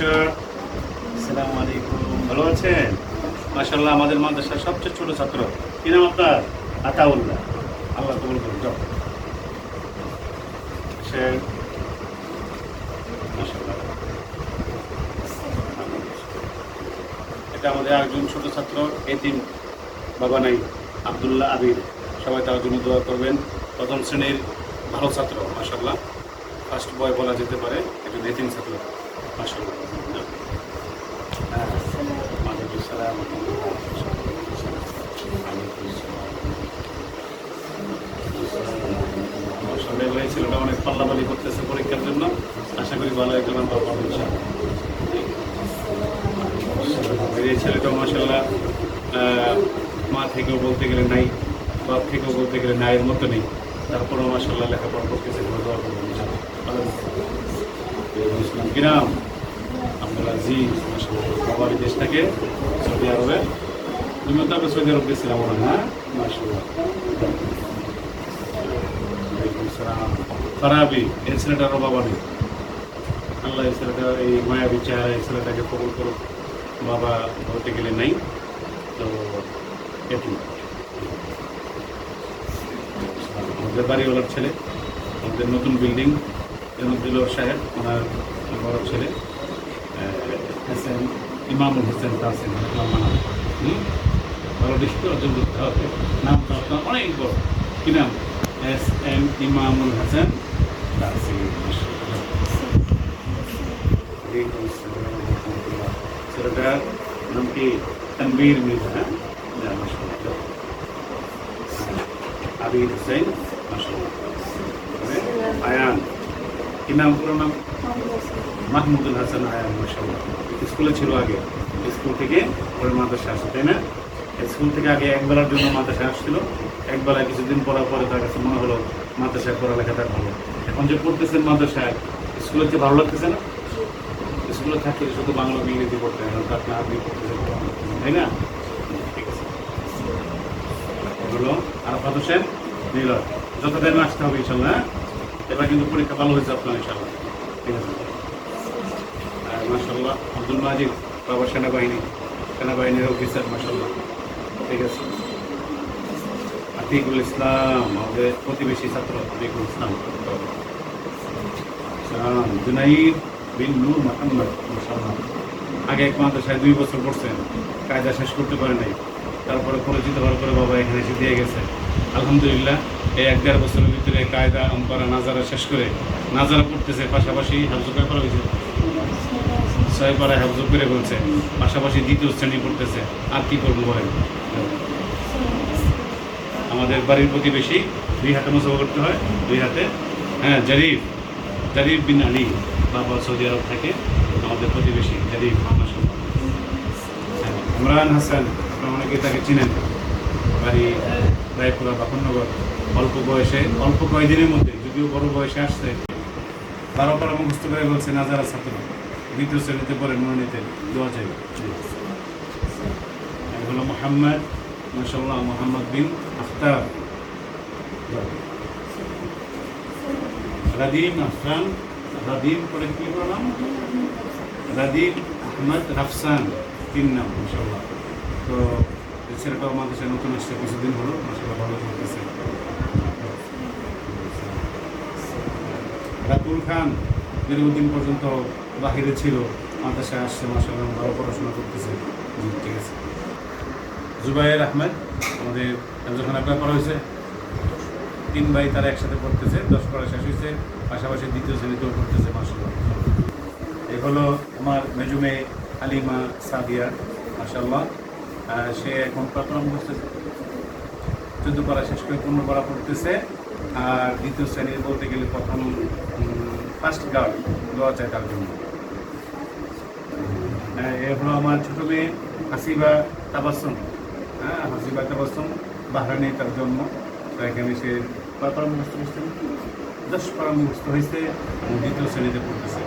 বছর আসসালামু আলাইকুম। ভালো আছেন? মাসাল্লাহ আমাদের মাদ্রাসার সবচেয়ে ছোট ছাত্র। কি নাম আপনার? আতাউল্লাহ। আল্লাহ কবুল করুন যাও। এটা আমাদের একজন ছোট ছাত্র এতিম বাবা নাই আবদুল্লাহ আবির। সবাই তার জন্য দোয়া করবেন। প্রথম শ্রেণির ভালো ছাত্র মাসাল্লাহ ফার্স্ট বয় বলা যেতে পারে একজন এতিম ছাত্র। আসলে ওই ছেলেটা অনেক পাল্লাপালি করতেছে পরীক্ষার জন্য। আশা করি ভালো একজন নাম্বার পাবো এই ছেলেটা মাসাল্লাহ মা থেকেও বলতে গেলে নাই বাপ থেকেও বলতে গেলে নাইয়ের মতো নেই। তারপরেও মাসাল্লাহ লেখাপড়া করতেছে ভালো কিরাম আপনারা জি বাবা বিদেশ থেকে সৌদি আরবে। তুমিও তো সৌদি আরব গেছিলাম আল্লাহ এই ছেলেটা, এই মায়াবী এই ছেলেটাকে কবুল বাবা বলতে গেলে নাই, তো এটি আমাদের বাড়িওয়ালার ছেলে, আমাদের নতুন বিল্ডিং দিল সাহেব, ওনার বড় ছেলে হাসান ইমামুল হোসেন তাসিম মানা হুম? ভালো ডিস্ট্রিক্ট অর্জন করতে হবে নাম তো আপনার অনেক বড় কি নাম এস এম ইমামুল হাসান তাসিম। ছেলেটার নাম কি তানবীর মির্জা আবির হোসেন মাশাআল্লাহ। তারপরে আয়ান কি নাম পুরো নাম? মাহমুদুল হাসান আয়ান মাসাল্লাহ স্কুলে ছিল আগে। স্কুল থেকে পরে মাদ্রাসা আসে, তাই না? স্কুল থেকে আগে একবেলার জন্য মাদ্রাসা আসছিল। একবেলা কিছুদিন পড়ার পরে তার কাছে মনে হলো মাদ্রাসায় পড়ালেখাটা ভালো। এখন যে পড়তেছেন মাদ্রাসায় স্কুলে যে ভালো লাগতেছে না? স্কুলে থাকলে শুধু বাংলা ইংরেজি পড়তে হয় তো আপনি আপনি পড়তেছেন তাই না? ঠিক আছে। হলো আরাফাত হোসেন নীলয় যত টাইমে আসতে হবে ইনশাল্লাহ হ্যাঁ? এবার কিন্তু পরীক্ষা ভালো হয়েছে আপনার ইনশাল্লাহ ঠিক আছে? আর মাসাল্লাহ আব্দুল মাজিদ, বাবা সেনাবাহিনী, সেনাবাহিনীর অফিসার মাসাল্লাহ ঠিক আছে? আতিকুল ইসলাম, আমাদের প্রতিবেশী ছাত্র, আতিকুল ইসলাম। জুনাইদ বিন নূর মাসাল্লাহ আগে এক মাদ্রাসায় দুই বছর পড়ছেন কায়দা শেষ করতে পারে নাই। তারপরে পরিচিত হওয়ার পরে বাবা এখানে এসে দিয়ে গেছে। আলহামদুলিল্লাহ এই এক দেড় বছরের ভিতরে কায়দা আম্পারা নাজারা শেষ করে নাজারা পড়তেছে পাশাপাশি হাফজুকা করা হয়েছে। ছয় পাড়ায় হাফজুক করে বলছে পাশাপাশি দ্বিতীয় শ্রেণি পড়তেছে। আর কি করব বলেন? আমাদের বাড়ির প্রতিবেশী দুই হাতে মুসাফা করতে হয় দুই হাতে। হ্যাঁ জারিফ জারিফ বিন আলী বাবা সৌদি আরব থাকে আমাদের প্রতিবেশী জারিফ মাশাআল্লাহ। হ্যাঁ, ইমরান হাসান। অনেকে তাকে চিনেন। বাড়ি রায়পুরা বাপনগর অল্প বয়সে, অল্প কয়েকদিনের মধ্যে, যদিও বড় বয়সে আসছে। বারো পারা মুখস্থ করে বলছে নাজারা ছাত্র। দ্বিতীয় শ্রেণীতে পড়ে, মনোনীতে দোয়া চাই হলো মোহাম্মদ মাসাল্লাহ মোহাম্মদ বিন আখতার রাদিম আফরান, রাদিম পরে কি বললাম রাদিম আহমদ রাফসান, তিন নাম মাসাল্লাহ তো ছেলেটাও আমাদের সাথে নতুন আসছে, কিছুদিন হলো মাসাল্লাহ ভালো চলতেছে। রাতুল খান দীর্ঘদিন পর্যন্ত বাহিরে ছিল, মাদ্রাসায় আসছে মাসাল্লাহ ভালো পড়াশোনা করতেছে। ঠিক আছে। জুবাইর আহমেদ, আমাদের যখন আপনার করা হয়েছে। তিন ভাই তারা একসাথে পড়তেছে, দশ পড়া শেষ হয়েছে, পাশাপাশি দ্বিতীয় শ্রেণীতেও পড়তেছে মাসাল্লাহ এই হলো আমার মেজুমে আলিমা সাদিয়া মাসাল্লাহ সে এখন করতেছে চোদ্দ পড়া শেষ করে পূর্ণ পড়া পড়তেছে। আর দ্বিতীয় শ্রেণির বলতে গেলে প্রথম ফার্স্ট গার্ড দেওয়া চায় তার জন্য। হ্যাঁ, এ হলো আমার ছোট মেয়ে হাসিবা তাবাসম। হ্যাঁ হাসিবা তাবাসম বাহরানে তার জন্ম। এখানে সে কয় পারা মুখস্থ হয়েছে? দশ পারা মুখস্থ হয়েছে। দ্বিতীয় শ্রেণীতে পড়তেছে।